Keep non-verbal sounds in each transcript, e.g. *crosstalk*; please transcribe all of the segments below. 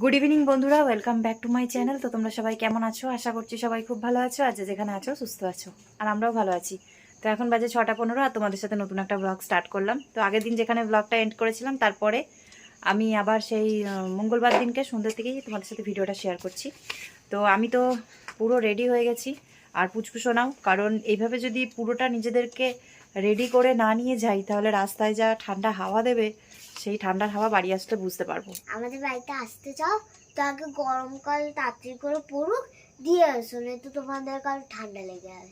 Good evening বন্ধুরা welcome back to my channel তো তোমরা সবাই কেমন আছো? আশা করছি সবাই খুব ভালো আছো। যে যেখানে আছো, সুস্থ আছো। আর আমরাও ভালো আছি। তো এখন বাজে ছটা পনেরো, আর তোমাদের সাথে নতুন একটা ব্লগ স্টার্ট করলাম। তো আগের দিন যেখানে ব্লগটা এন্ড করেছিলাম, তারপরে আমি আবার সেই মঙ্গলবার দিনকে সন্ধ্যে থেকেই তোমাদের সাথে ভিডিওটা শেয়ার করছি। তো আমি তো পুরো রেডি হয়ে গেছি, আর পুচকু নাও কারণ এইভাবে যদি পুরোটা নিজেদেরকে রেডি করে না নিয়ে যাই, তাহলে রাস্তায় যা ঠান্ডা হাওয়া দেবে সেই ঠান্ডার হাওয়া বাড়ি আসলে বুঝতে পারব। আমাদের বাড়িতে আসতে চাও তো আগে গরমকাল তাড়াতাড়ি করে পড়ুক দিয়ে এসো নয় তো তোমাদের কাল ঠান্ডা লেগে যাবে।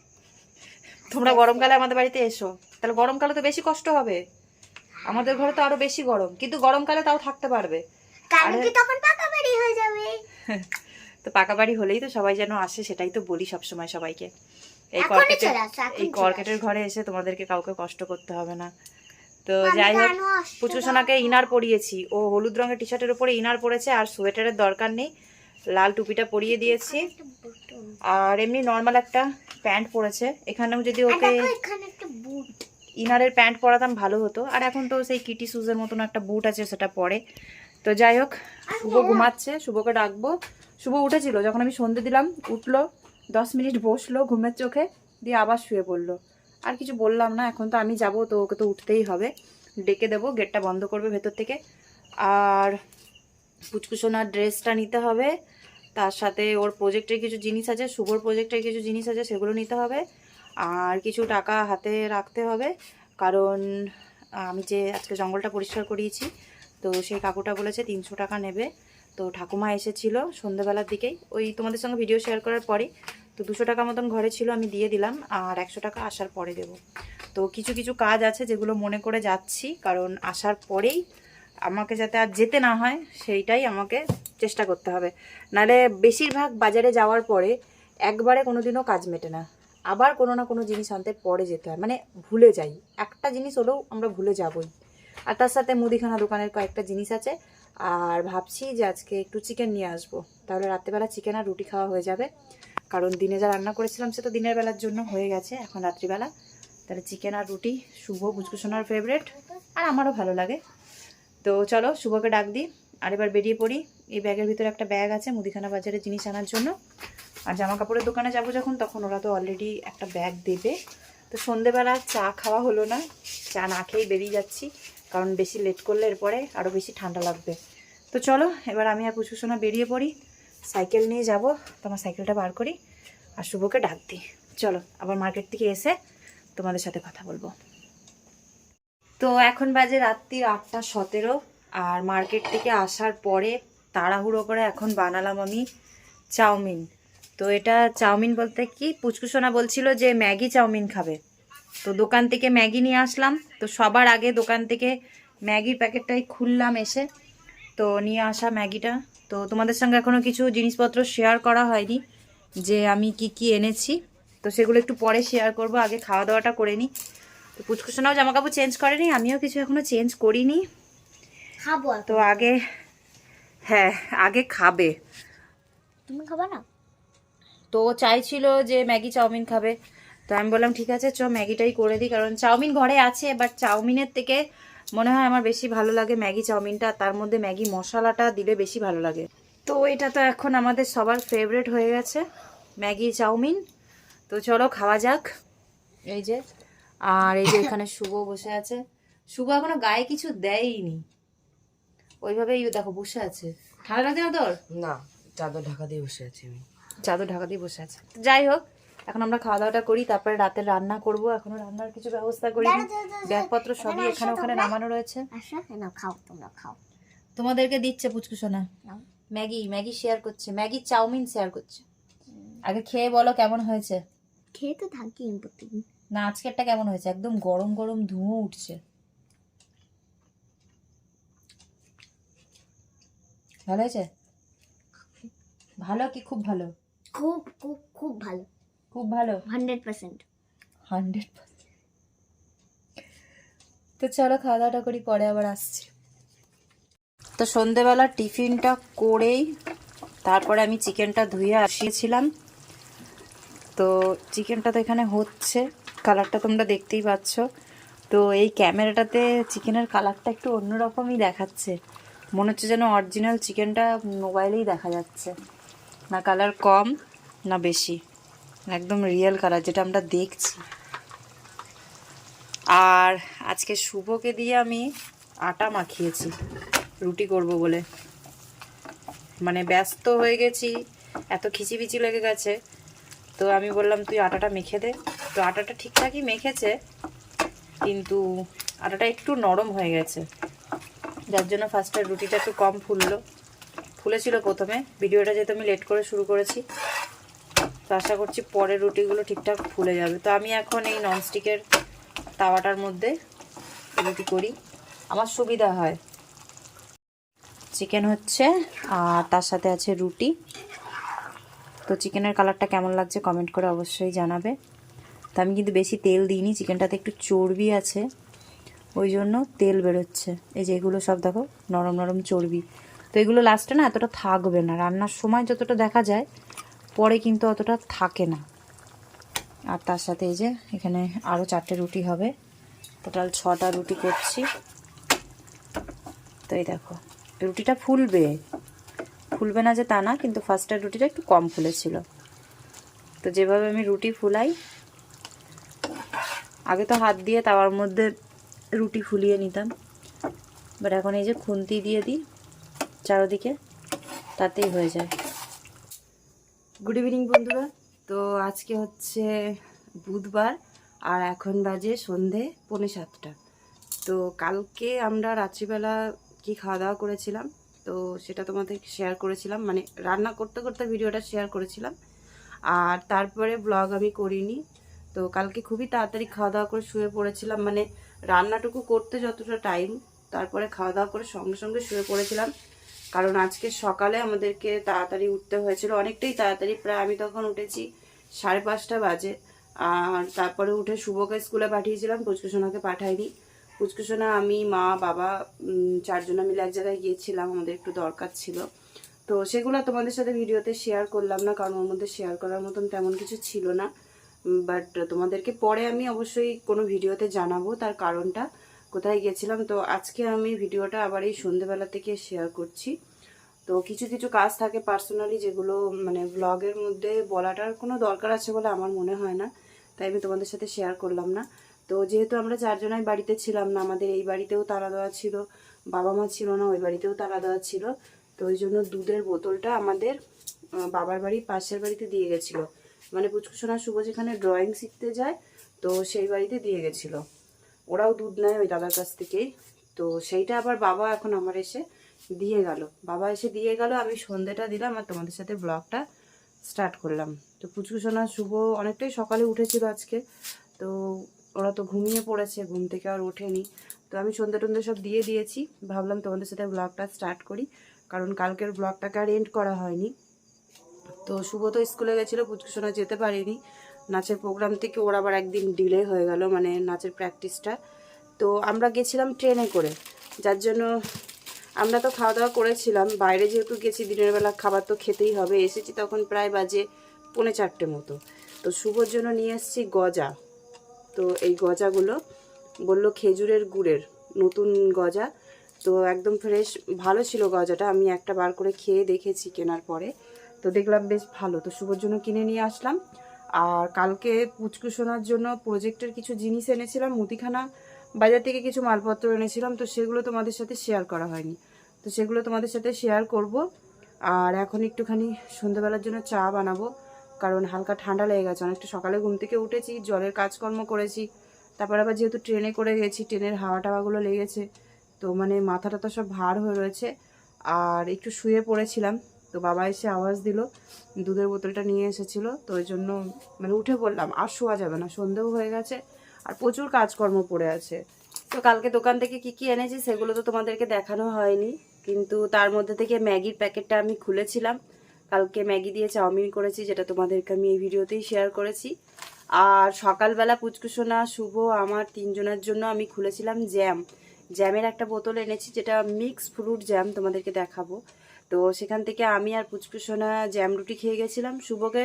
তোমরা গরমকালে আমাদের বাড়িতে এসো। তাহলে গরমকালে তো বেশি কষ্ট হবে। আমাদের ঘরে তো আরও বেশি গরম কিন্তু গরমকালে তাও থাকতে পারবে। কারণ কি তখন পাকা বাড়ি হয়ে যাবে? *laughs* তো পাকা বাড়ি হলেই তো সবাই যেন আসে সেটাই তো বলি সবসময় সবাইকে। এই কর্কেটের চলে আসো, এখন এই কর্কেটের ঘরে এসে তোমাদেরকে কাউকে কষ্ট করতে হবে না। তো যাই হোক কেন আসতে পুচু সোনাকে ইনার পরিয়েছি। ও হলুদ রঙের টি শার্টের উপরে ইনার পরেছে আর সোয়েটারের দরকার নেই। লাল টুপিটা পরিয়ে দিয়েছি। আর এমনি নর্মাল একটা প্যান্ট পরেছে। এখানেও যদি ওকে ইনারের প্যান্ট পরাতাম ভালো হতো। আর এখন তো সেই কিটি সুজের মতন একটা বুট আছে সেটা পরে। তো যাই হোক শুভ ঘুমাচ্ছে শুভকে ডাকবো। শুভ উঠেছিল যখন আমি সন্ধে দিলাম উঠল দশ মিনিট বসল ঘুমের চোখে দিয়ে আবার শুয়ে পড়ল। আর কিছু বললাম না, এখন তো আমি যাব, তো ওকে তো উঠতেই হবে। ডেকে দেবো, গেটটা বন্ধ করবে ভেতর থেকে। আর পুচকুসোনার ড্রেসটা নিতে হবে, তার সাথে ওর প্রজেক্টের কিছু জিনিস আছে, শুভর প্রজেক্টের কিছু জিনিস আছে, সেগুলো নিতে হবে। আর কিছু টাকা হাতে রাখতে হবে, কারণ আমি যে আজকে জঙ্গলটা পরিষ্কার করিয়েছি, তো সেই কাকুটা বলেছে তিনশো টাকা নেবে। তো ঠাকুমা এসেছিল সন্ধ্যেবেলার দিকেই। ওই তোমাদের সঙ্গে ভিডিও শেয়ার করার পরে তো দুশো টাকা মতন ঘরে ছিল, আমি দিয়ে দিলাম, আর একশো টাকা আসার পরে দেব। তো কিছু কিছু কাজ আছে যেগুলো মনে করে যাচ্ছি, কারণ আসার পরেই আমাকে যাতে আর যেতে না হয়, সেইটাই আমাকে চেষ্টা করতে হবে। নাহলে বেশিরভাগ বাজারে যাওয়ার পরে একবারে কোনো দিনও কাজ মেটে না। আবার কোনো না কোনো জিনিস আনতে পরে যেতে হয় মানে ভুলে যাই। একটা জিনিস হলেও আমরা ভুলে যাবই। আর তার সাথে মুদিখানা দোকানের কয়েকটা জিনিস আছে, আর ভাবছি যে আজকে একটু চিকেন নিয়ে আসব। তাহলে রাত্রেবেলা চিকেন আর রুটি খাওয়া হয়ে যাবে। কারণ দিনে যা রান্না করেছিলাম সে তো দিনের বেলার জন্য হয়ে গেছে, এখন রাত্রিবেলা। তাহলে চিকেন আর রুটি, শুভ বুজকুসোনার ফেভারেট আর আমারও ভালো লাগে। তো চলো শুভকে ডাক দিই, আর এবার বেরিয়ে পড়ি। এই ব্যাগের ভিতরে একটা ব্যাগ আছে, মুদিখানা বাজারে জিনিস আনার জন্য। আর জামা কাপড়ের দোকানে যাব যখন, তখন ওরা তো অলরেডি একটা ব্যাগ দেবে। তো সন্ধেবেলা চা খাওয়া হলো না, চা না খেয়েই বেরিয়ে যাচ্ছি, কারণ বেশি লেট করলে এরপরে আরও বেশি ঠান্ডা লাগবে। তো চলো, এবার আমি আর পুষ্পসোনা বেরিয়ে পড়ি। সাইকেল নিয়ে যাব তোমার সাইকেলটা বার করি, আর শুভকে ডাক দিই। চলো, আবার মার্কেট থেকে এসে তোমাদের সাথে কথা বলব। তো এখন বাজে রাত্রি আটটা সতেরো, আর মার্কেট থেকে আসার পরে তাড়াহুড়ো করে এখন বানালাম আমি চাউমিন। তো এটা চাউমিন বলতে কি? পুচকুসোনা বলছিল যে ম্যাগি চাউমিন খাবে। তো দোকান থেকে ম্যাগি নিয়ে আসলাম। তো সবার আগে দোকান থেকে ম্যাগির প্যাকেটটাই খুললাম এসে। তো নিয়ে আসা ম্যাগিটা। তো তোমাদের সঙ্গে এখনও কিছু জিনিসপত্র শেয়ার করা হয়নি যে আমি কি কি এনেছি। তো সেগুলো একটু পরে শেয়ার করব আগে খাওয়া দাওয়াটা করে নিই তো পুচকুসোনাও জামা কাপড় চেঞ্জ করেনি আমিও কিছু এখনও চেঞ্জ করিনি। খাব তো আগে হ্যাঁ আগে খাবে। তুমি খাবে না? তো চাইছিল যে ম্যাগি চাউমিন খাবে। তো আমি বললাম ঠিক আছে চ ম্যাগিটাই করে দিই কারণ চাউমিন ঘরে আছে বাট চাউমিনের থেকে মনে হয় আমার বেশি ভালো লাগে ম্যাগি চাউমিনটা তার মধ্যে ম্যাগি মশলাটা দিলে বেশি ভালো লাগে। তো এটা তো এখন আমাদের সবার ফেভারেট হয়ে গেছে ম্যাগি চাউমিন। তো চলো খাওয়া যাক। এই যে আর এই যে এখানে শুভ বসে আছে। শুভ এখনও গায়ে কিছু দেয়নি। ওইভাবেই দেখো বসে আছে। ঠান্ডা লাগছে না তোর না চাদর ঢাকা দিয়ে বসে আছি আমি। চাদর ঢাকা দিয়ে বসে আছে। যাই হোক এখন আমরা খাওয়া দাওয়াটা করি তারপরে রাতে রান্না করব। এখনও রান্নার কিছু ব্যবস্থা করি ব্যাগপত্র সবই এখানে এখানে ওখানে নামানো রয়েছে। খাও তোমরা খাও। তোমাদেরকে দিচ্ছে পুচকু সোনা। ম্যাগি ম্যাগি শেয়ার করছে। ম্যাগি চাউমিন শেয়ার করছে। আগে খেয়ে বলো কেমন হয়েছে? খেয়ে তো থাকি প্রতিদিন। না আজকেরটা কেমন হয়েছে? একদম গরম গরম ধুঁয়ো উঠছে। ভালো হয়েছে? ভালো কি? খুব ভালো। খুব খুব খুব ভালো। খুব ভালো। Hundred percent. Hundred percent. তো চলো খাওয়া দাওয়াটা করি পরে আবার আসছি। তো সন্ধেবেলা টিফিনটা করেই তারপরে আমি চিকেনটা ধুয়ে আসিয়েছিলাম। তো চিকেনটা তো এখানে হচ্ছে কালারটা তোমরা দেখতেই পাচ্ছ। তো এই ক্যামেরাটাতে চিকেনের কালারটা একটু অন্যরকমই দেখাচ্ছে। মনে হচ্ছে যেন অরিজিনাল চিকেনটা মোবাইলেই দেখা যাচ্ছে। না কালার কম না বেশি। একদম রিয়েল কালার যেটা আমরা দেখছি। আর আজকে শুভকে দিয়ে আমি আটা মাখিয়েছি, রুটি করব বলে। মানে ব্যস্ত হয়ে গেছি, এত খিচিবিচি লেগে গেছে। তো আমি বললাম, তুই আটাটা মেখে দে। তো আটাটা ঠিকঠাকই মেখেছে, কিন্তু আটাটা একটু নরম হয়ে গেছে। যার জন্য ফার্স্টে রুটিটা একটু কম ফুললো। ফুলেছিল প্রথমে। ভিডিওটা যেহেতু আমি লেট করে শুরু করেছি তো আশা করছি পরের রুটিগুলো ঠিকঠাক ফুলে যাবে। তো আমি এখন এই ননস্টিকের তাওয়াটার মধ্যে রুটি করি। আমার সুবিধা হয়। চিকেন হচ্ছে, আর তার সাথে আছে রুটি। তো চিকেনের কালারটা কেমন লাগছে কমেন্ট করে অবশ্যই জানাবে। তো আমি কিন্তু বেশি তেল দিইনি চিকেনটাতে একটু চর্বি আছে। ওই জন্য তেল বেরোচ্ছে। এই যে এগুলো সব দেখো, নরম নরম চর্বি। তো এগুলো লাস্টে না এতটা থাকবে না। রান্নার সময় যতটা দেখা যায় পরে কিন্তু অতটা থাকে না। আর তার সাথে এই যে এখানে আরও চারটে রুটি হবে। টোটাল ছটা রুটি করছি। তো এই দেখো, রুটিটা ফুলবে। ফুলবে না যে তা না, কিন্তু ফার্স্টের রুটিটা একটু কম ফুলেছিল। তো যেভাবে আমি রুটি ফুলাই, আগে তো হাত দিয়ে তাওয়ার মধ্যে রুটি ফুলিয়ে নিতাম। বাট এখন এই যে খুন্তি দিয়ে দিই, চারোদিকে, তাতেই হয়ে যায়। গুড ইভিনিং বন্ধুরা। তো আজকে হচ্ছে বুধবার, আর এখন বাজে সন্ধে পৌনে সাতটা। তো কালকে আমরা রাত্রিবেলা কি খাওয়া দাওয়া করেছিলাম, তো সেটা তোমাদের শেয়ার করেছিলাম। মানে রান্না করতে করতে ভিডিওটা শেয়ার করেছিলাম। আর তারপরে ব্লগ আমি করিনি। তো কালকে খুবই তাড়াতাড়ি খাওয়া দাওয়া করে শুয়ে পড়েছিলাম। মানে রান্নাটুকু করতে যতটা টাইম তারপরে খাওয়া দাওয়া করে সঙ্গে সঙ্গে শুয়ে পড়েছিলাম। কারণ আজকে সকালে আমাদেরকে তাড়াতাড়ি উঠতে হয়েছিল। অনেকটাই তাড়াতাড়ি, প্রায় আমি তখন উঠেছি সাড়ে পাঁচটা বাজে। আর তারপরে উঠে শুভকে স্কুলে পাঠিয়েছিলাম পুচকুসোনাকে পাঠাইনি। পুচকুসোনা আমি, মা, বাবা চারজনা মিলে এক জায়গায় গিয়েছিলাম, আমাদের একটু দরকার ছিল। তো সেগুলো তোমাদের সাথে ভিডিওতে শেয়ার করলাম না, কারণ ওর মধ্যে শেয়ার করার মতন তেমন কিছু ছিল না। বাট তোমাদেরকে পরে আমি অবশ্যই কোনো ভিডিওতে জানাব তার কারণটা। কোথায় গেছিলাম তো আজকে আমি ভিডিওটা আবার এই সন্ধেবেলা থেকে শেয়ার করছি। তো কিছু কিছু কাজ থাকে পার্সোনালি যেগুলো মানে ব্লগের মধ্যে বলাটার কোনো দরকার আছে বলে আমার মনে হয় না, তাই আমি তোমাদের সাথে শেয়ার করলাম না। তো যেহেতু আমরা চারজনাই বাড়িতে ছিলাম না, আমাদের এই বাড়িতেও তালা দেওয়া ছিল, বাবা মা ছিল না, ওই বাড়িতেও তালা দেওয়া ছিল, তো ওই জন্য দুধের বোতলটা আমাদের বাবার বাড়ি পাশের বাড়িতে দিয়ে গেছিল। মানে পুচকুসোনা শুভ যেখানে ড্রয়িং শিখতে যায়, তো সেই বাড়িতে দিয়ে গেছিল। ওরাও দুধ নেয় ওই দাদার কাছ থেকেই। তো সেইটা আবার বাবা এখন আমার এসে দিয়ে গেল। বাবা এসে দিয়ে গেল, আমি সন্ধেটা দিলাম আর তোমাদের সাথে ব্লগটা স্টার্ট করলাম। তো পুচকুসোনা শুভ অনেকটাই সকালে উঠেছিল আজকে। তো ওরা তো ঘুমিয়ে পড়েছে, ঘুম থেকে আর ওঠেনি। তো আমি সন্ধে টন্ধে সব দিয়ে দিয়েছি। ভাবলাম তোমাদের সাথে ব্লগটা স্টার্ট করি, কারণ কালকের ব্লগটাকে আর এন্ড করা হয়নি। তো শুভ তো স্কুলে গেছিল পুচকুসোনা যেতে পারিনি। নাচের প্রোগ্রাম থেকে ওর আবার একদিন ডিলে হয়ে গেল মানে নাচের প্র্যাকটিসটা তো আমরা গেছিলাম ট্রেনে করে, যার জন্য আমরা তো খাওয়া দাওয়া করেছিলাম। বাইরে যেহেতু গেছি, দিনের বেলা খাবার তো খেতেই হবে। এসেছি তখন প্রায় বাজে পৌনে চারটে মতো। তো শুভর জন্য নিয়ে এসেছি গজা। তো এই গজাগুলো বলল খেজুরের গুড়ের, নতুন গজা। তো একদম ফ্রেশ ভালো ছিল গজাটা। আমি একটা বার করে খেয়ে দেখেছি কেনার পরে। তো দেখলাম বেশ ভালো। তো শুভর জন্য কিনে নিয়ে আসলাম। আর কালকে পুচকু শোনার জন্য প্রজেক্টের কিছু জিনিস এনেছিলাম, মুদিখানা বাজার থেকে কিছু মালপত্র এনেছিলাম, তো সেগুলো তোমাদের সাথে শেয়ার করা হয়নি। তো সেগুলো তোমাদের সাথে শেয়ার করব। আর এখন একটুখানি সন্ধ্যাবেলার জন্য চা বানাবো, কারণ হালকা ঠান্ডা লেগে গেছে, অনেকটা সকালে ঘুম থেকে উঠেছি, জলের কাজকর্ম করেছি, তারপর আবার যেহেতু ট্রেনে করে গেছি, ট্রেনের হাওয়া টাওয়াগুলো লেগেছে, তো মানে মাথাটা তো সব ভার হয়ে রয়েছে। আর একটু শুয়ে পড়েছিলাম তো বাবা এসে আওয়াজ দিল, দুধের বোতলটা নিয়ে এসেছিল, তো ওই জন্য মানে উঠে পড়লাম, আর শোয়া যাবে না, সন্ধেও হয়ে গেছে, আর প্রচুর কাজকর্ম পড়ে আছে। তো কালকে দোকান থেকে কি কি এনেছি সেগুলো তো তোমাদেরকে দেখানো হয়নি, কিন্তু তার মধ্যে থেকে ম্যাগির প্যাকেটটা আমি খুলেছিলাম। কালকে ম্যাগি দিয়ে চাউমিন করেছি, যেটা তোমাদেরকে আমি এই ভিডিওতেই শেয়ার করেছি। আর সকালবেলা পুচকুসোনা, শুভ, আমার তিনজনের জন্য আমি খুলেছিলাম জ্যাম জ্যামের একটা বোতল এনেছি, যেটা মিক্স ফ্রুট জ্যাম তোমাদেরকে দেখাবো। তো সেখান থেকে আমি আর পুচকুসোনা জ্যাম রুটি খেয়ে গেছিলাম। শুভকে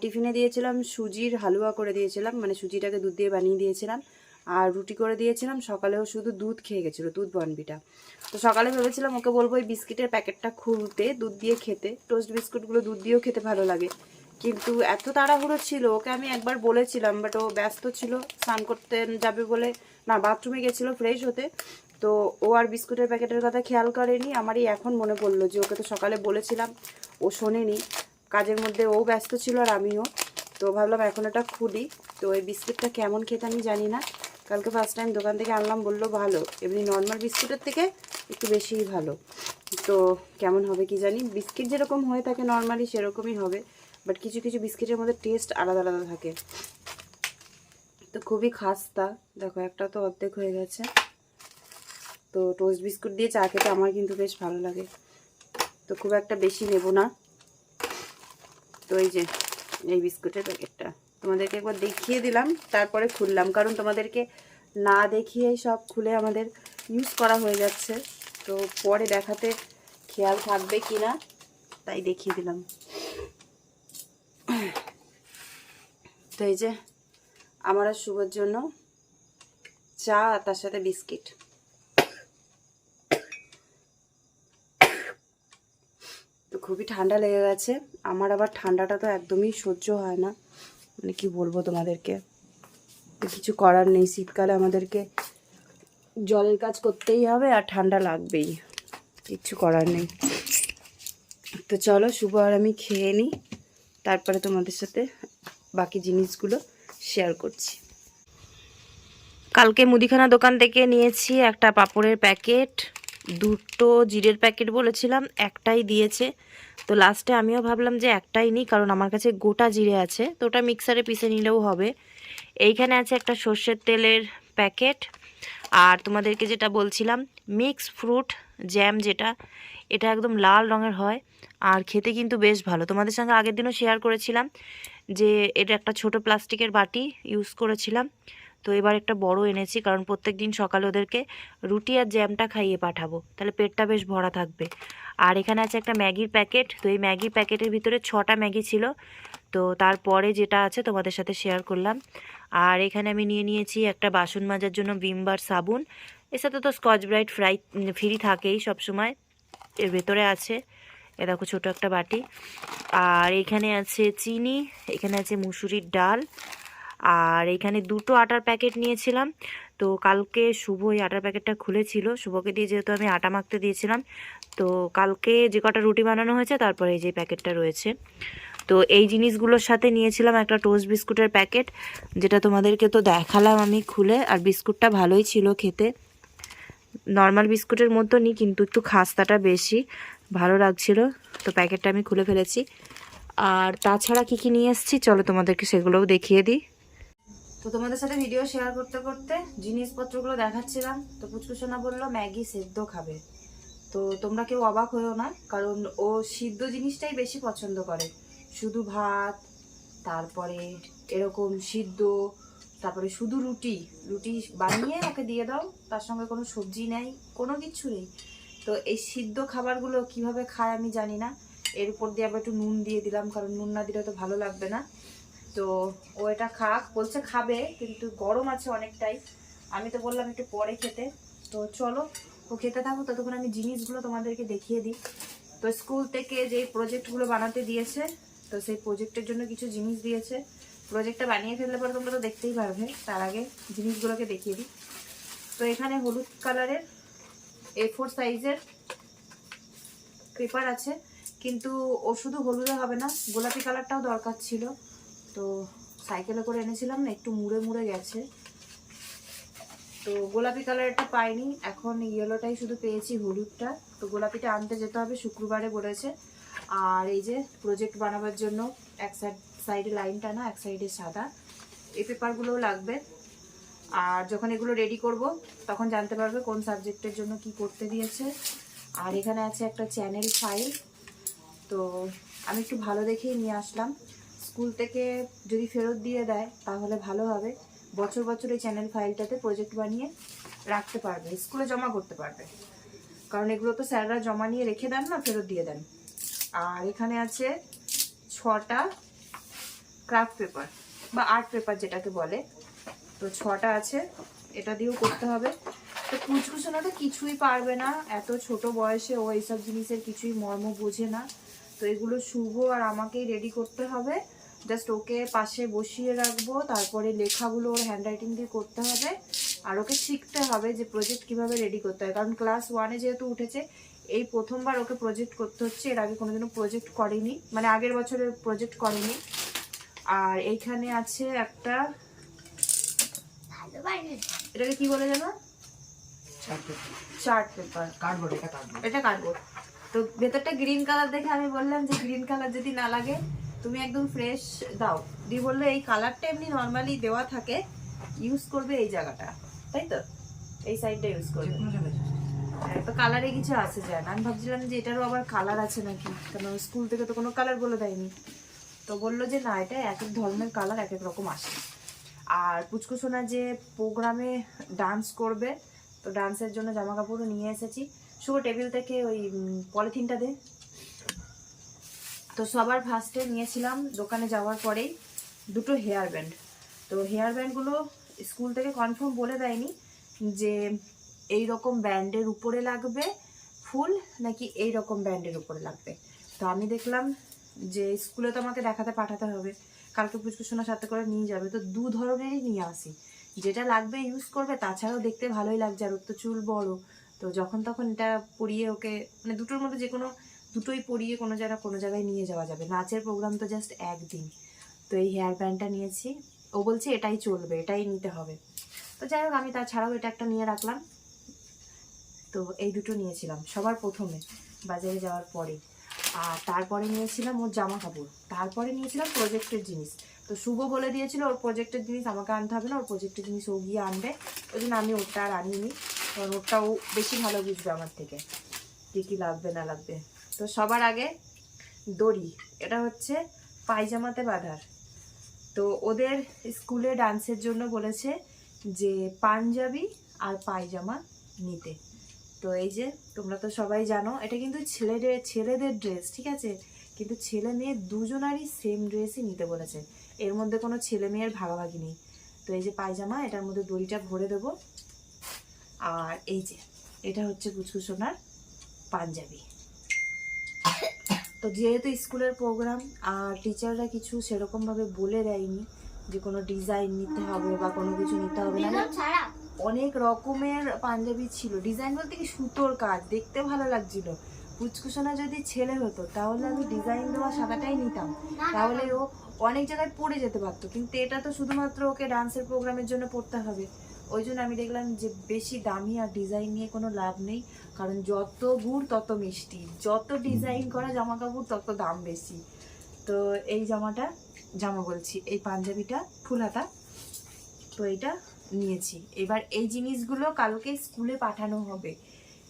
টিফিনে দিয়েছিলাম, সুজির হালুয়া করে দিয়েছিলাম মানে সুজিটাকে দুধ দিয়ে বানিয়ে দিয়েছিলাম। আর রুটি করে দিয়েছিলাম, সকালেও শুধু দুধ খেয়ে গেছিল, দুধ বনবিটা। তো সকালে ভেবেছিলাম ওকে বলব এই বিস্কিটের প্যাকেটটা খুলতে, দুধ দিয়ে খেতে। টোস্ট বিস্কুটগুলো দুধ দিয়েও খেতে ভালো লাগে। কিন্তু এত তাড়াহুড়ো ছিল, ওকে আমি একবার বলেছিলাম বাট ও ব্যস্ত ছিল, স্নান করতে যাবে বলে, না বাথরুমে গেছিল ফ্রেশ হতে। তো ও আর বিস্কুটের প্যাকেটের কথা খেয়াল করেনি। আমারই এখন মনে পড়ল যে ওকে তো সকালে বলেছিলাম, ও শোনেনি। কাজের মধ্যে ও ব্যস্ত ছিল আর আমিও। তো ভাবলাম এখন এটা খুলি। তো এই বিস্কিটটা কেমন খেতে আমি জানি না। কালকে ফার্স্ট টাইম দোকান থেকে আনলাম, বলল ভালো। এমনি নর্মাল বিস্কুটের থেকে একটু বেশিই ভালো। তো কেমন হবে কি জানি? বিস্কিট যেরকম হয়ে থাকে নর্মালি সেরকমই হবে। বাট কিছু কিছু বিস্কিটের মধ্যে টেস্ট আলাদা আলাদা থাকে। তো খুবই খাস্তা। দেখো, একটা তো অর্ধেক হয়ে গেছে। তো টোস্ট বিস্কুট দিয়ে চা খেতে আমার কিন্তু বেশ ভালো লাগে। তো খুব একটা বেশি নেব না। তো এই যে, এই বিস্কুটের প্যাকেটটা। তোমাদেরকে একবার দেখিয়ে দিলাম, তারপরে খুললাম। কারণ তোমাদেরকে না দেখিয়েই সব খুলে আমাদের ইউজ করা হয়ে যাচ্ছে। তো পরে দেখাতে খেয়াল থাকবে কি না, তাই দেখিয়ে দিলাম। তো এই যে, আমার আর শুভর জন্য চা আর তার সাথে বিস্কিট খুবই ঠান্ডা লেগে গেছে। আমার আবার ঠান্ডাটা তো একদমই সহ্য হয় না। মানে কি বলব তোমাদেরকে? কিছু করার নেই। শীতকালে আমাদেরকে জলের কাজ করতেই হবে আর ঠান্ডা লাগবেই। কিচ্ছু করার নেই। তো চলো, শুভ আর আমি খেয়ে নিই। তারপরে তোমাদের সাথে বাকি জিনিসগুলো শেয়ার করছি। কালকে মুদিখানা দোকান থেকে নিয়েছি একটা পাপড়ের প্যাকেট। দুটো জিরের প্যাকেট বলেছিলাম, একটাই দিয়েছে। তো লাস্টে আমিও ভাবলাম যে একটাই নিই, কারণ আমার কাছে গোটা জিরে আছে। তো ওটা মিক্সারে পিষে নিলেও হবে। এইখানে আছে একটা সর্ষের তেলের প্যাকেট। আর তোমাদেরকে যেটা বলছিলাম মিক্স ফ্রুট জ্যাম যেটা, এটা একদম লাল রঙের হয়। আর খেতে কিন্তু বেশ ভালো। তোমাদের সঙ্গে আগের দিনও শেয়ার করেছিলাম যে এটা একটা ছোট প্লাস্টিকের বাটি ইউজ করেছিলাম। তো এবার একটা বড় এনেছি, কারণ প্রত্যেক দিন সকালে ওদেরকে রুটি আর জ্যামটা খাইয়ে পাঠাবো। তাহলে পেটটা বেশ ভরা থাকবে। আর এখানে আছে একটা ম্যাগির প্যাকেট। তো এই ম্যাগি প্যাকেটের ভিতরে ছটা ম্যাগি ছিল। তো তারপরে যেটা আছে তোমাদের সাথে শেয়ার করলাম। আর এখানে আমি নিয়ে নিয়েছি একটা বাসন মাজার জন্য ভিমবার সাবুন। এর সাথে তো স্কচ ব্রাইট ফ্রাই ফ্রি থাকেই সব সময় এর ভেতরে আছে, এ দেখো ছোটো একটা বাটি। আর এখানে আছে চিনি, এখানে আছে মুসুরির ডাল। আর এখানে দুটো আটার প্যাকেট নিয়েছিলাম। তো কালকে শুভ এই আটার প্যাকেটটা খুলেছিল। শুভকে দিয়ে যেহেতু আমি আটা মাখতে দিয়েছিলাম, তো কালকে যে কটা রুটি বানানো হয়েছে, তারপরে এই যে প্যাকেটটা রয়েছে। তো এই জিনিসগুলোর সাথে নিয়েছিলাম একটা টোস্ট বিস্কুটের প্যাকেট, যেটা তোমাদেরকে তো দেখালাম আমি খুলে। আর বিস্কুটটা ভালোই ছিল খেতে। নর্মাল বিস্কুটের মতো মতনই কিন্তু একটু খাস্তাটা বেশি। ভালো লাগছিল, তো প্যাকেটটা আমি খুলে ফেলেছি। আর তাছাড়া কি কি নিয়ে এসেছি, চলো তোমাদেরকে সেগুলোও দেখিয়ে দিই। তো তোমাদের সাথে ভিডিও শেয়ার করতে করতে জিনিসপত্রগুলো দেখাচ্ছিলাম, তো পুচকুসোনা বলল, ম্যাগি সেদ্ধ খাবে। তো তোমরা কেউ অবাক হয়েও না, কারণ ও সিদ্ধ জিনিসটাই বেশি পছন্দ করে। শুধু ভাত, তারপরে এরকম সিদ্ধ, তারপরে শুধু রুটি। রুটি বানিয়ে ওকে দিয়ে দাও, তার সঙ্গে কোনো সবজি নেই, কোনো কিছু নেই। তো এই সিদ্ধ খাবারগুলো কীভাবে খায় আমি জানি না। এর উপর দিয়ে আবার একটু নুন দিয়ে দিলাম, কারণ নুন না দিলে তো ভালো লাগবে না। তো ও এটা খাক, বলছে খাবে, কিন্তু গরম আছে অনেকটাই। আমি তো বললাম একটু পরে খেতে। তো চলো, ও খেতে থাকো ততক্ষণ আমি জিনিসগুলো তোমাদেরকে দেখিয়ে দিই। তো স্কুল থেকে যে প্রজেক্টগুলো বানাতে দিয়েছে, তো সেই প্রজেক্টের জন্য কিছু জিনিস দিয়েছে। প্রজেক্টটা বানিয়ে ফেললে পরে তোমরা তো দেখতেই পারবে তার আগে জিনিসগুলোকে দেখিয়ে দিই। তো এখানে হলুদ কালারের এ ফোর সাইজের পেপার আছে, কিন্তু ও শুধু হলুদে হবে না, গোলাপি কালারটাও দরকার ছিল। তো সাইকেলে করে এনেছিলাম না, একটু মুড়ে মুড়ে গেছে। তো গোলাপি কালারটা পাইনি, এখন ইয়েলোটাই শুধু পেয়েছি হলুদটা। তো গোলাপিটা আনতে যেতে হবে, শুক্রবারে বলেছে। আর এই যে প্রজেক্ট বানাবার জন্য এক সাইড সাইডে লাইনটা না এক সাইডে সাদা। এই পেপারগুলোও লাগবে। আর যখন এগুলো রেডি করব, তখন জানতে পারবে কোন সাবজেক্টের জন্য কি করতে দিয়েছে। আর এখানে আছে একটা চ্যানেল ফাইল তো আমি একটু ভালো দেখেই নিয়ে আসলাম। স্কুল থেকে যদি ফেরত দিয়ে দেয়, তাহলে ভালো হবে। বছর বছর এই চ্যানেল ফাইলটাতে প্রজেক্ট বানিয়ে রাখতে পারবে, স্কুলে জমা করতে পারবে। কারণ এগুলো তো স্যাররা জমা নিয়ে রেখে দেন না, ফেরত দিয়ে দেন। আর এখানে আছে ছটা ক্রাফট পেপার বা আর্ট পেপার যেটাকে বলে। তো ছটা আছে, এটা দিয়েও করতে হবে। তো কুচকুচোনাটা কিছুই পারবে না, এত ছোট বয়সে ও এইসব জিনিসের কিছুই মর্ম বোঝে না। তো এগুলো শুভ আর আমাকেই রেডি করতে হবে। জাস্ট ওকে পাশে বসিয়ে রাখব তারপরে লেখাগুলো ওর হ্যান্ডরাইটিং দিয়ে করতে হবে। আর ওকে শিখতে হবে যে প্রজেক্ট কীভাবে রেডি করতে হয়। কারণ ক্লাস ওয়ানে যেহেতু উঠেছে এই প্রথমবার ওকে প্রজেক্ট করতে হচ্ছে। এর আগে কোনোদিনও প্রজেক্ট করেনি। মানে আগের বছরের প্রজেক্ট করেনি। আর এইখানে আছে একটা এটাকে কি বলে জানো চার্ট পেপার কার্ডবোর্ড এটা কার্ডবোর্ড এটা কার্ডবোর্ড তো ভেতরটা গ্রিন কালার দেখে আমি বললাম যে গ্রিন কালার যদি না লাগে তুমি একদম ফ্রেশ দাও। দিয়ে বলল এই কালারটা এমনি নর্মালি দেওয়া থাকে ইউজ করবে এই জায়গাটা তাই তো? এই সাইডটা ইউজ করবে। হ্যাঁ, তো কালারে কিছু আছে যায় না আমি ভাবছিলাম যে এটারও আবার কালার আছে নাকি কারণ স্কুল থেকে তো কোনো কালার বলে দেয়নি। তো বলল যে না এটা এক এক ধরনের কালার এক এক রকম আসে। আর পুচকু সোনা যে প্রোগ্রামে ডান্স করবে তো ডান্সের জন্য জামা কাপড়ও নিয়ে এসেছি। শুভ টেবিল থেকে ওই পলিথিনটা দে। তো সবার ফার্স্টে নিয়েছিলাম দোকানে যাওয়ার পরেই দুটো হেয়ার ব্যান্ড তো হেয়ার ব্যান্ডগুলো স্কুল থেকে কনফার্ম বলে দেয়নি যে এই রকম ব্যান্ডের উপরে লাগবে ফুল নাকি এই রকম ব্যান্ডের উপরে লাগবে। তো আমি দেখলাম যে স্কুলে তো আমাকে দেখাতে পাঠাতে হবে, কালকে পুচকুসোনার সাথে করে নিয়ে যাবে। তো দু ধরনেরই নিয়ে আসি, যেটা লাগবে ইউজ করবে, তাছাড়াও দেখতে ভালোই লাগছে, আর ওর তো চুল বড়। তো যখন তখন এটা পরিয়ে ওকে মানে দুটোর মধ্যে যে কোনো দুটোই পরিয়ে কোনো জায়গা কোনো জায়গায় নিয়ে যাওয়া যাবে। নাচের প্রোগ্রাম তো জাস্ট একদিন। তো এই হেয়ার ব্যান্ডটা নিয়েছি। ও বলছে এটাই চলবে, এটাই নিতে হবে। তো যাই হোক, আমি তাছাড়াও এটা একটা নিয়ে রাখলাম। তো এই দুটো নিয়েছিলাম, সবার প্রথমে, বাজারে যাওয়ার পরে। আর তারপরে নিয়েছিলাম ওর জামা কাপড়। তারপরে নিয়েছিলাম প্রজেক্টের জিনিস। তো শুভ বলে দিয়েছিল, ওর প্রজেক্টের জিনিস আমাকে আনতে হবে না, ওর প্রজেক্টের জিনিস ও গিয়ে আনবে। ওই জন্য আমি ওরটা আর আনিনি। কারণ ওরটা ও বেশি ভালো বুঝবে আমার থেকে। কী কী লাগবে না লাগবে। তো সবার আগে দড়ি, এটা হচ্ছে পায়জামাতে বাঁধার। তো ওদের স্কুলে ডান্সের জন্য বলেছে যে পাঞ্জাবি আর পায়জামা নিতে। তো এই যে তোমরা তো সবাই জানো, এটা কিন্তু ছেলেদের ছেলেদের ড্রেস ঠিক আছে? কিন্তু ছেলে মেয়ে দুজনারই সেম ড্রেসই নিতে বলেছে। এর মধ্যে কোনো ছেলে মেয়ের ভাগাভাগি নেই। তো এই যে পায়জামা, এটার মধ্যে দড়িটা ভরে দেবো। আর এই যে, এটা হচ্ছে কুচকুচোনার পাঞ্জাবি। তো যেহেতু স্কুলের প্রোগ্রাম আর টিচাররা কিছু সেরকমভাবে বলে দেয়নি যে কোনো ডিজাইন নিতে হবে বা কোনো কিছু নিতে হবে না। অনেক রকমের পাঞ্জাবি ছিল। ডিজাইন বলতে কি? সুতোর কাজ। দেখতে ভালো লাগছিল। পুচকুসোনা যদি ছেলে হতো তাহলে আমি ডিজাইন দেওয়া সাদাটাই নিতাম। তাহলে ও অনেক জায়গায় পড়ে যেতে পারতো। কিন্তু এটা তো শুধুমাত্র ওকে ডান্সের প্রোগ্রামের জন্য পড়তে হবে। ওই জন্য আমি দেখলাম যে বেশি দামি আর ডিজাইন নিয়ে কোনো লাভ নেই কারণ যত গুড় তত মিষ্টি। যত ডিজাইন করা জামা কাপড় তত দাম বেশি। তো এই জামাটা জামা বলছি এই পাঞ্জাবিটা ফুল হাতা তো এটা নিয়েছি। এবার এই জিনিসগুলো কালকে স্কুলে পাঠানো হবে।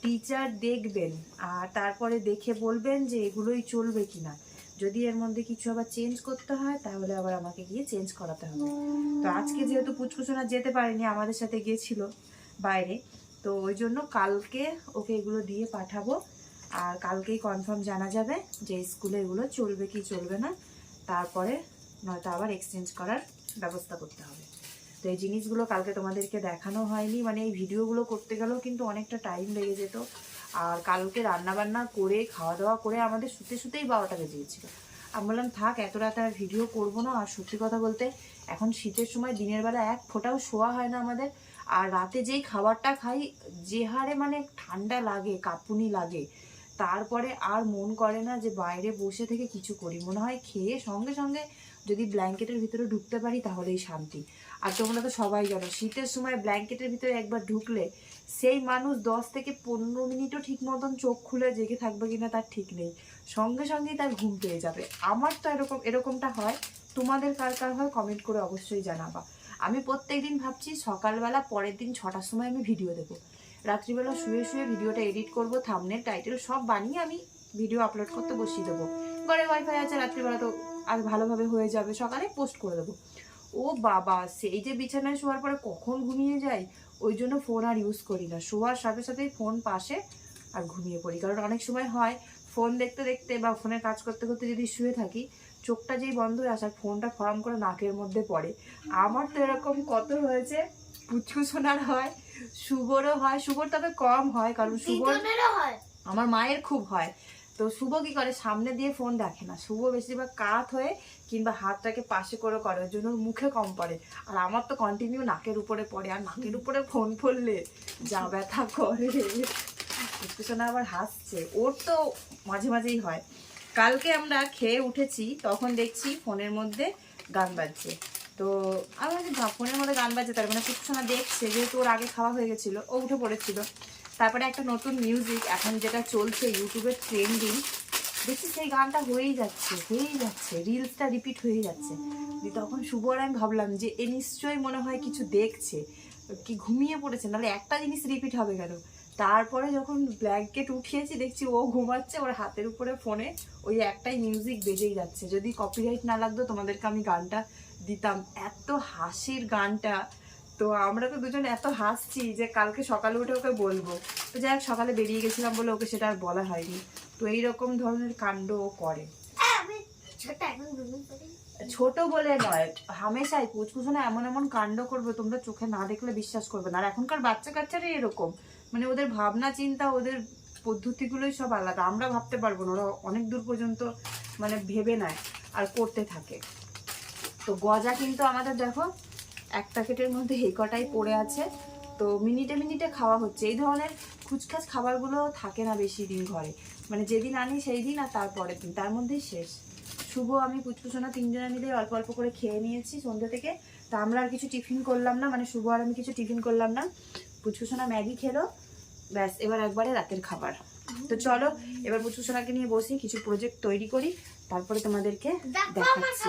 টিচার দেখবেন আর তারপরে দেখে বলবেন যে এগুলোই চলবে কিনা। যদি এর মধ্যে কিছু আবার চেঞ্জ করতে হয়, তাহলে আবার আমাকে গিয়ে চেঞ্জ করাতে হবে। তো আজকে যেহেতু পুচকুচোনা যেতে পারেনি, আমাদের সাথে গিয়েছিল বাইরে, তো ওই জন্য কালকে ওকে এগুলো দিয়ে পাঠাবো। আর কালকেই কনফার্ম জানা যাবে যে স্কুলে এগুলো চলবে কি চলবে না। তারপরে নয়তো আবার এক্সচেঞ্জ করার ব্যবস্থা করতে হবে। তো এই জিনিসগুলো কালকে তোমাদেরকে দেখানো হয়নি মানে এই ভিডিওগুলো করতে গেলেও কিন্তু অনেকটা টাইম লেগে যেত। আর কালকে রান্না বান্না করে খাওয়া দাওয়া করে আমাদের শুতে শুতেই বারোটা বেজে আমি বললাম, থাক, এত রাতে আর ভিডিও করব না। আর সত্যি কথা বলতে, এখন শীতের সময় দিনের বেলা এক ফোঁটাও শোয়া হয় না আমাদের। আর রাতে যেই খাবারটা খাই, যে হারে মানে ঠান্ডা লাগে, কাঁপুনি লাগে, তারপরে আর মন করে না যে বাইরে বসে থেকে কিছু করি। মনে হয় খেয়ে সঙ্গে সঙ্গে যদি ব্ল্যাঙ্কেটের ভিতরে ঢুকতে পারি, তাহলেই শান্তি। আর তোমরা তো সবাই জানো, শীতের সময় ব্ল্যাঙ্কেটের ভিতরে একবার ঢুকলে সেই মানুষ দশ থেকে পনেরো মিনিটও ঠিক মতন চোখ খুলে জেগে থাকবে কিনা তার ঠিক নেই। সঙ্গে সঙ্গেই তার ঘুম পেয়ে যাবে। আমার তো এরকম, এরকমটা হয়। তোমাদের কার কার হয় কমেন্ট করে অবশ্যই জানাবা। আমি প্রত্যেক দিন ভাবছি সকালবেলা পরের দিন ছটার সময় আমি ভিডিও দেবো। রাত্রিবেলা শুয়ে শুয়ে ভিডিওটা এডিট করব থামনের টাইটেল সব বানিয়ে আমি ভিডিও আপলোড করতে বসিয়ে দেবো। ঘরে ওয়াইফাই আছে, রাত্রিবেলা তো আর ভালোভাবে হয়ে যাবে, সকালে পোস্ট করে দেবো। ও বাবা সেই যে বিছানায় শোয়ার পরে কখন ঘুমিয়ে যাই ওই জন্য ফোন আর ইউজ করি না। শোয়ার সাথে সাথেই ফোন পাশে আর ঘুমিয়ে পড়ি। কারণ অনেক সময় হয় ফোন দেখতে দেখতে বা ফোনে কাজ করতে করতে যদি শুয়ে থাকি চোখটা যেই বন্ধ হয়ে আসার ফোনটা ফরাম করে নাকের মধ্যে পড়ে। আমার তো এরকম কত হয়েছে পুচকু সোনার হয় শুভরও হয় শুভর তবে কম হয় কারণ শুভর আমার মায়ের খুব হয়। তো শুভ কি করে? সামনে দিয়ে ফোন দেখে না। শুভ বেশিরভাগ কাত হয়ে কিংবা হাতটাকে পাশে করে করে ওর জন্য মুখে কম পড়ে। আর আমার তো কন্টিনিউ নাকের উপরে পড়ে। আর নাকের উপরে ফোন পড়লে যা ব্যথা করে। সোনা আবার হাসছে। ওর তো মাঝে মাঝেই হয়। কালকে আমরা খেয়ে উঠেছি তখন দেখছি ফোনের মধ্যে গান বাজছে। তো আমি ভাবছি, বাহ, ফোনের মধ্যে গান বাজছে তার মানে সোনা দেখছে। যেহেতু ওর আগে খাওয়া হয়ে গেছিল ও উঠে পড়েছিল। তারপরে একটা নতুন মিউজিক এখন যেটা চলছে ইউটিউবের ট্রেন্ডিং দেখছি সেই গানটা হয়েই যাচ্ছে হয়েই যাচ্ছে রিলসটা রিপিট হয়ে যাচ্ছে। তখন শুভ আর আমি ভাবলাম যে এ নিশ্চয়ই মনে হয় কিছু দেখছে, কি ঘুমিয়ে পড়েছে, নাহলে একটা জিনিস রিপিট হবে কেন? তারপরে যখন ব্ল্যাঙ্কেট উঠিয়েছি, দেখছি ও ঘুমাচ্ছে ওর হাতের উপরে ফোনে ওই একটাই মিউজিক বেজেই যাচ্ছে। যদি কপিরাইট না লাগতো তোমাদেরকে আমি গানটা দিতাম। এত হাসির গানটা তো আমরা তো দুজন এত হাসছি যে কালকে সকালে উঠে ওকে বলব। তো যাই সকালে বেরিয়ে গেছিলাম বলে ওকে সেটা আর বলা হয়নি। তো এইরকম ধরনের কাণ্ড ও করে। ছোট বলে নয়, হামেশাই পুচকুচনে এমন এমন কাণ্ড করবে, তোমরা চোখে না দেখলে বিশ্বাস করবে না। আর এখনকার বাচ্চা কাচ্চারা এরকম। মানে ওদের ভাবনা, চিন্তা, ওদের পদ্ধতিগুলোই সব আলাদা। আমরা ভাবতে পারব না, ওরা অনেক দূর পর্যন্ত মানে ভেবে নেয় আর করতে থাকে। তো গজা কিন্তু আমাদের দেখো এক প্যাকেটের মধ্যে এই কটাই পড়ে আছে। তো মিনিটে মিনিটে খাওয়া হচ্ছে। এই ধরনের খুচখাচ খাবারগুলো থাকে না বেশি দিন ঘরে। মানে যেদিন আনি সেই দিন আর তারপরের দিন। তার মধ্যেই শেষ। শুভ আমি পুচকুসোনা তিনজনে মিলে অল্প অল্প করে খেয়ে নিয়েছি সন্ধ্যে থেকে। তা আমরা আর কিছু টিফিন করলাম না। মানে শুভ আর আমি কিছু টিফিন করলাম না। পুচকুসোনা ম্যাগি খেলো। ব্যাস এবার একবারে রাতের খাবার। তো চলো এবার পুচকুসোনাকে নিয়ে বসি কিছু প্রজেক্ট তৈরি করি। তারপরে তোমাদেরকে দেখাচ্ছি।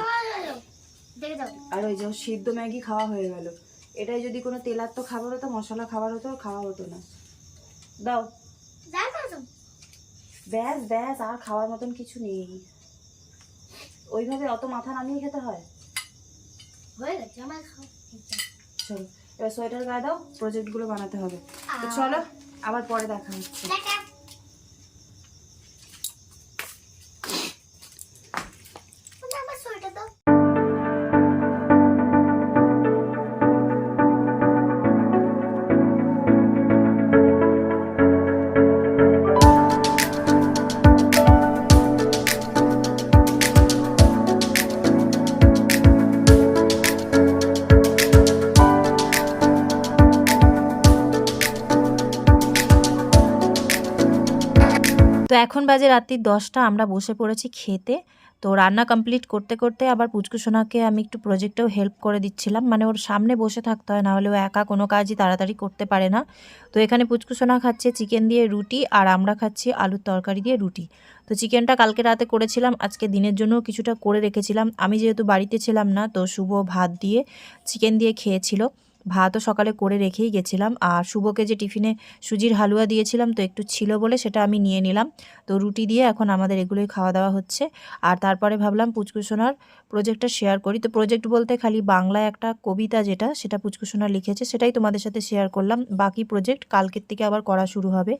আর ওই যে সিদ্ধ ম্যাগি খাওয়া হয়ে গেল। এটাই যদি কোনো তেলাত্ম খাবার হতো মশলা খাবার হতো খাওয়া হতো না। দাও। ব্যাস ব্যাস আর খাওয়ার মতন কিছু নেই। ওইভাবে অত মাথা নামিয়ে খেতে হয়? হয়ে গেছে আমার চলো এবার সোয়েটার গায়ে দাও প্রজেক্টগুলো বানাতে হবে। চলো আবার পরে দেখা হচ্ছে। এখন বাজে রাত্রির দশটা, আমরা বসে পড়েছি খেতে। তো রান্না কমপ্লিট করতে করতে আবার পুচকু সোনাকে আমি একটু প্রজেক্টেও হেল্প করে দিচ্ছিলাম। মানে ওর সামনে বসে থাকতে হয়, নাহলে ও একা কোনো কাজই তাড়াতাড়ি করতে পারে না। তো এখানে পুচকু সোনা খাচ্ছে চিকেন দিয়ে রুটি আর আমরা খাচ্ছি আলুর তরকারি দিয়ে রুটি। তো চিকেনটা কালকে রাতে করেছিলাম, আজকে দিনের জন্য কিছুটা করে রেখেছিলাম। আমি যেহেতু বাড়িতে ছিলাম না, তো শুভ ভাত দিয়ে চিকেন দিয়ে খেয়েছিল। ভাতও সকালে করে রেখেই গেছিলাম। আর শুভকে যে টিফিনে সুজির হালুয়া দিয়েছিলাম তো একটু ছিল বলে সেটা আমি নিয়ে নিলাম। তো রুটি দিয়ে এখন আমাদের এগুলোই খাওয়া দাওয়া হচ্ছে। আর তারপরে ভাবলাম পুচকুসোনার প্রজেক্টটা শেয়ার করি। তো প্রজেক্ট বলতে খালি বাংলায় একটা কবিতা যেটা, সেটা পুচকুসোনা লিখেছে, সেটাই তোমাদের সাথে শেয়ার করলাম। বাকি প্রজেক্ট কালকের থেকে আবার করা শুরু হবে।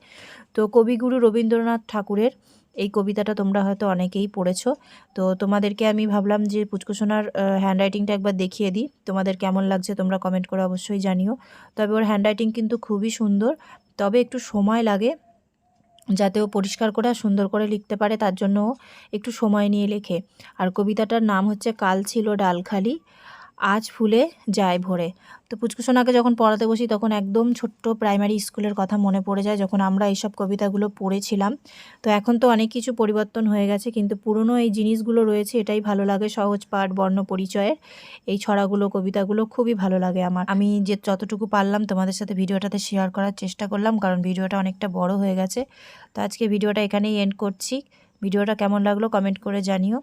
তো কবিগুরু রবীন্দ্রনাথ ঠাকুরের এই কবিতাটা তোমরা হয়তো অনেকেই পড়েছো। তো তোমাদেরকে আমি ভাবলাম যে পুচকুসোনার হ্যান্ডরাইটিংটা একবার দেখিয়ে দিই। তোমাদের কেমন লাগছে তোমরা কমেন্ট করে অবশ্যই জানিও। তবে ওর হ্যান্ডরাইটিং কিন্তু খুবই সুন্দর। তবে একটু সময় লাগে, যাতে ও পরিষ্কার করে আর সুন্দর করে লিখতে পারে, তার জন্য একটু সময় নিয়ে লেখে। আর কবিতাটার নাম হচ্ছে কাল ছিল ডালখালি। আজ ফুলে যায় ভরে। তো পুচকুসোনাকে যখন পড়াতে বসি, তখন একদম ছোট্ট প্রাইমারি স্কুলের কথা মনে পড়ে যায়, যখন আমরা এইসব কবিতাগুলো পড়েছিলাম। তো এখন তো অনেক কিছু পরিবর্তন হয়ে গেছে, কিন্তু পুরনো এই জিনিসগুলো রয়েছে, এটাই ভালো লাগে সহজ পাঠ, বর্ণ পরিচয়ের। এই ছড়াগুলো, কবিতাগুলো খুবই ভালো লাগে আমার। আমি যে যতটুকু পারলাম তোমাদের সাথে ভিডিওটাতে শেয়ার করার চেষ্টা করলাম, কারণ ভিডিওটা অনেকটা বড় হয়ে গেছে। তো আজকে ভিডিওটা এখানেই এন্ড করছি। ভিডিওটা কেমন লাগল কমেন্ট করে জানিও।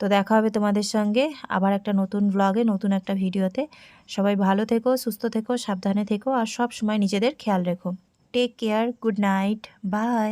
তো দেখা হবে তোমাদের সঙ্গে আবার একটা নতুন ব্লগে নতুন একটা ভিডিওতে সবাই ভালো থেকো, সুস্থ থেকো, সাবধানে থেকো, আর সব সময় নিজেদের খেয়াল রেখো। Take care good night bye